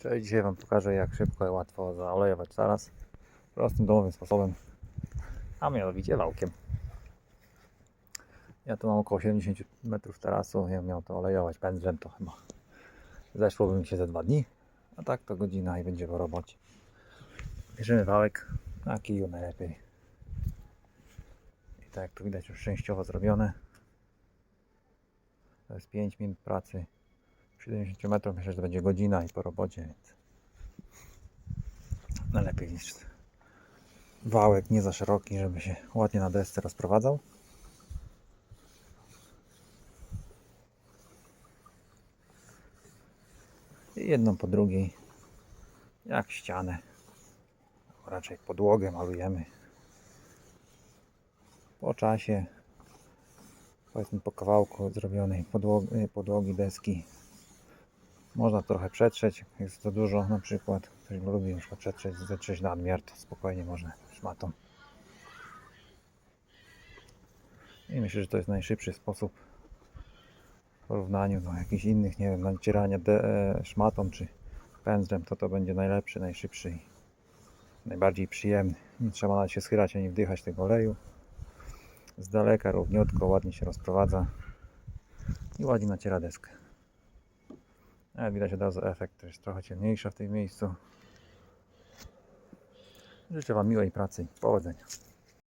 Cześć, dzisiaj Wam pokażę jak szybko i łatwo zaolejować zaraz prostym domowym sposobem, a mianowicie wałkiem. Ja tu mam około 70 metrów tarasu, ja miał to olejować pędzlem, to chyba zeszłoby mi się ze dwa dni, a tak to godzina i będzie po robocie. Bierzemy wałek na kiju najlepiej. I tak jak tu widać już częściowo zrobione. To jest 5 minut pracy. Przy 70 metrów myślę, że to będzie godzina i po robocie, więc najlepiej niż wałek nie za szeroki, żeby się ładnie na desce rozprowadzał. I jedną po drugiej, jak ścianę, a raczej podłogę malujemy. Po czasie, powiedzmy po kawałku zrobionej podłogi, podłogi deski, można trochę przetrzeć, jest to dużo na przykład. Ktoś lubi na przetrzeć, zetrzeć nadmiar, to spokojnie można szmatą. I myślę, że to jest najszybszy sposób w porównaniu do jakichś innych, nie wiem, nacierania de- e, szmatą czy pędzlem, to to będzie najlepszy, najszybszy i najbardziej przyjemny. Nie trzeba nawet się schylać ani wdychać tego oleju. Z daleka równiutko, ładnie się rozprowadza i ładnie naciera deskę. Widać od razu efekt, to jest trochę ciemniejsza w tym miejscu. Życzę Wam miłej pracy i powodzenia.